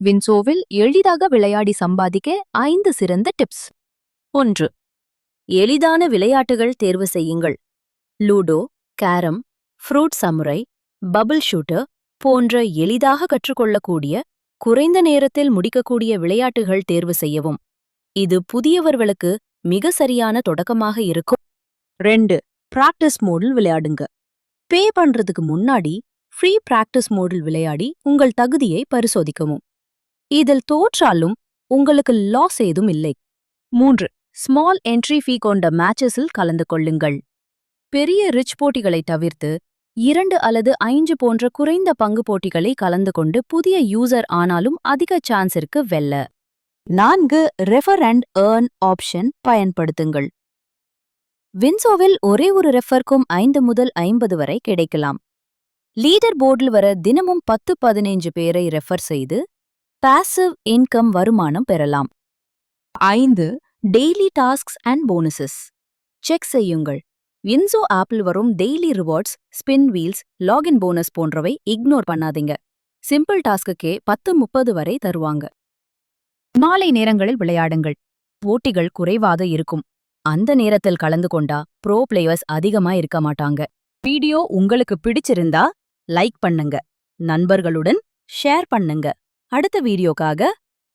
வின்சோவில் எளிதாக விளையாடி சம்பாதிக்க ஐந்து சிறந்த டிப்ஸ். ஒன்று எளிதான விளையாட்டுகள் தேர்வு செய்யுங்கள். Ludo carrom fruit samurai bubble shooter போன்ற எளிதாக கற்றுக்கொள்ளக்கூடிய குறைந்த நேரத்தில் முடிக்கக்கூடிய விளையாட்டுகள் தேர்வு செய்யவும். இது புதியவர்களுக்கு மிக சரியான தொடக்கமாக இருக்கும். ரெண்டு பிராக்டிஸ் மோடில் விளையாடுங்க. பே பண்றதுக்கு முன்னாடி ஃப்ரீ பிராக்டிஸ் மோடில் விளையாடி உங்கள் தகுதியை பரிசோதிக்கவும். இதில் தோற்றாலும் உங்களுக்கு லாஸ் ஏதும் இல்லை. மூன்று ஸ்மால் என்ட்ரி ஃபீ கொண்ட மேட்சஸில் கலந்து கொள்ளுங்கள். பெரிய ரிச் போட்டிகளை தவிர்த்து இரண்டு அல்லது ஐந்து போன்ற குறைந்த பங்கு போட்டிகளை கலந்து கொண்டு புதிய யூசர் ஆனாலும் அதிக சான்ஸ் இருக்கு வெல்ல. நான்கு ரெஃபர் அண்ட் ஏர்ன் ஆப்ஷன் பயன்படுத்துங்கள். வின்சோவில் ஒரே ஒரு ரெஃபர்க்கும் ஐந்து முதல் ஐம்பது வரை கிடைக்கலாம். லீடர் போர்டில் வர தினமும் பத்து பதினைஞ்சு பேரை ரெஃபர் செய்து பாசிவ் இன்கம் வருமானம் பெறலாம். ஐந்து daily tasks and bonuses check செய்யுங்கள். இன்சோ ஆப்பில் வரும் daily rewards spin wheels login bonus போன்றவை இக்னோர் பண்ணாதீங்க. சிம்பிள் டாஸ்க்குக்கே பத்து முப்பது வரை தருவாங்க. மாலை நேரங்களில் விளையாடுங்கள். போட்டிகள் குறைவாக இருக்கும். அந்த நேரத்தில் கலந்து கொண்டா ப்ரோ பிளேயர்ஸ் அதிகமா இருக்க மாட்டாங்க. வீடியோ உங்களுக்கு பிடிச்சிருந்தா லைக் பண்ணுங்க. நண்பர்களுடன் ஷேர் பண்ணுங்க. அடுத்த வீடியோக்காக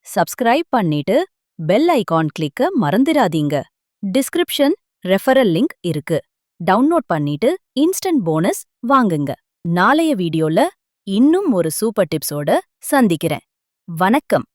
சப்ஸ்கிரைப் பண்ணிட்டு பெல் ஐகான் கிளிக்க மறந்துடாதீங்க டிஸ்கிரிப்ஷன் ரெஃபரல் லிங்க் இருக்கு. டவுன்லோட் பண்ணிட்டு இன்ஸ்டன்ட் போனஸ் வாங்குங்க. நாளைய வீடியோல இன்னும் ஒரு சூப்பர் டிப்ஸோட சந்திக்கிறேன். வணக்கம்.